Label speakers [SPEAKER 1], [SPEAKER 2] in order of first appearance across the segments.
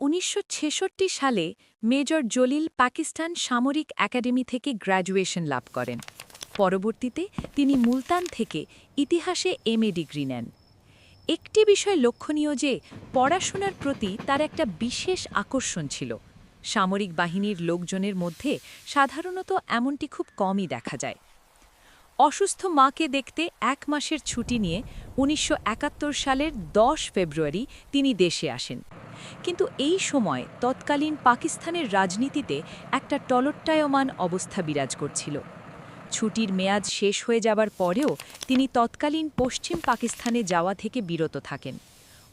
[SPEAKER 1] উনিশশো ছেষট্টি সালে মেজর জলিল পাকিস্তান সামরিক একাডেমি থেকে গ্র্যাজুয়েশন লাভ করেন। পরবর্তীতে তিনি মুলতান থেকে ইতিহাসে এমএ ডিগ্রি নেন। একটি বিষয় লক্ষণীয় যে, পড়াশোনার প্রতি তার একটা বিশেষ আকর্ষণ ছিল। সামরিক বাহিনীর লোকজনের মধ্যে সাধারণত এমনটি খুব কমই দেখা যায়। অসুস্থ মাকে দেখতে এক মাসের ছুটি নিয়ে উনিশশো একাত্তর সালের ১০ ফেব্রুয়ারি তিনি দেশে আসেন। কিন্তু এই সময় তৎকালীন পাকিস্তানের রাজনীতিতে একটা টলট্টায়মান অবস্থা বিরাজ করছিল। ছুটির মেয়াদ শেষ হয়ে যাবার পরেও তিনি তৎকালীন পশ্চিম পাকিস্তানে যাওয়া থেকে বিরত থাকেন।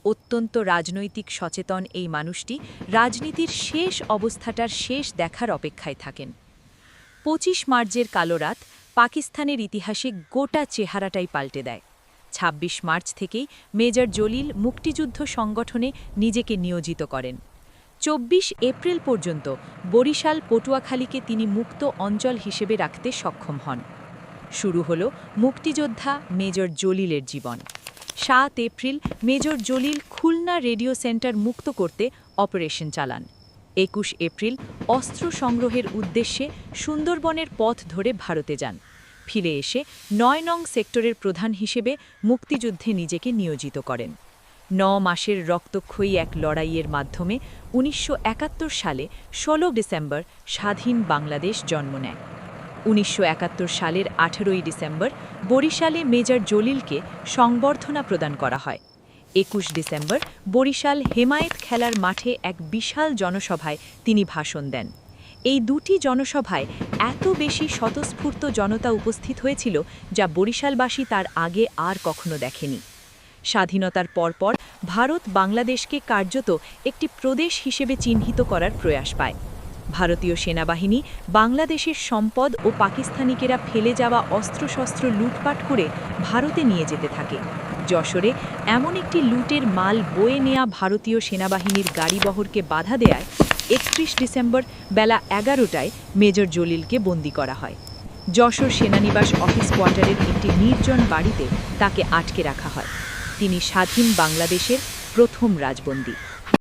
[SPEAKER 1] অত্যন্ত রাজনৈতিক সচেতন এই মানুষটি রাজনীতির শেষ অবস্থাটার শেষ দেখার অপেক্ষায় থাকেন। পঁচিশ মার্চের কালো রাত পাকিস্তানের ইতিহাসে গোটা চেহারাটাই পাল্টে দেয়। ২৬ মার্চ থেকেই মেজর জলিল মুক্তিযুদ্ধ সংগঠনে নিজেকে নিয়োজিত করেন। চব্বিশ এপ্রিল পর্যন্ত বরিশাল পটুয়াখালীকে তিনি মুক্ত অঞ্চল হিসেবে রাখতে সক্ষম হন। শুরু হল মুক্তিযোদ্ধা মেজর জলিলের জীবন। সাত April major Jalil Khulna radio center মুক্ত করতে অপারেশন চালান। একুশ এপ্রিল অস্ত্র সংগ্রহের উদ্দেশ্যে সুন্দরবনের পথ ধরে ভারতে যান। ফিরে এসে নয় নং সেক্টরের প্রধান হিসেবে মুক্তিযুদ্ধে নিজেকে নিয়োজিত করেন। ন মাসের রক্তক্ষয়ী এক লড়াইয়ের মাধ্যমে উনিশশো একাত্তর সালে ১৬ ডিসেম্বর স্বাধীন বাংলাদেশ জন্ম নেয়। উনিশশো একাত্তর সালের আঠেরোই ডিসেম্বর বরিশালে মেজর জলিলকে সংবর্ধনা প্রদান করা হয়। একুশ ডিসেম্বর বরিশাল হেমায়েত খেলার মাঠে এক বিশাল জনসভায় তিনি ভাষণ দেন। এই দুটি জনসভায় এত বেশি স্বতঃস্ফূর্ত জনতা উপস্থিত হয়েছিল যা বরিশালবাসী তার আগে আর কখনো দেখেনি। স্বাধীনতার পরপর ভারত বাংলাদেশকে কার্যত একটি প্রদেশ হিসেবে চিহ্নিত করার প্রয়াস পায়। ভারতীয় সেনাবাহিনী বাংলাদেশের সম্পদ ও পাকিস্তানিকেরা ফেলে যাওয়া অস্ত্রশস্ত্র লুটপাট করে ভারতে নিয়ে যেতে থাকে। যশোরে এমন একটি লুটের মাল বয়ে নেয়া ভারতীয় সেনাবাহিনীর গাড়িবহরকে বাধা দেয় একত্রিশ ডিসেম্বর বেলা এগারোটায় মেজর জলিলকে বন্দি করা হয়। যশোর সেনানিবাস অফিস কোয়ার্টারের একটি নির্জন বাড়িতে তাকে আটকে রাখা হয়। তিনি স্বাধীন বাংলাদেশের প্রথম রাজবন্দী।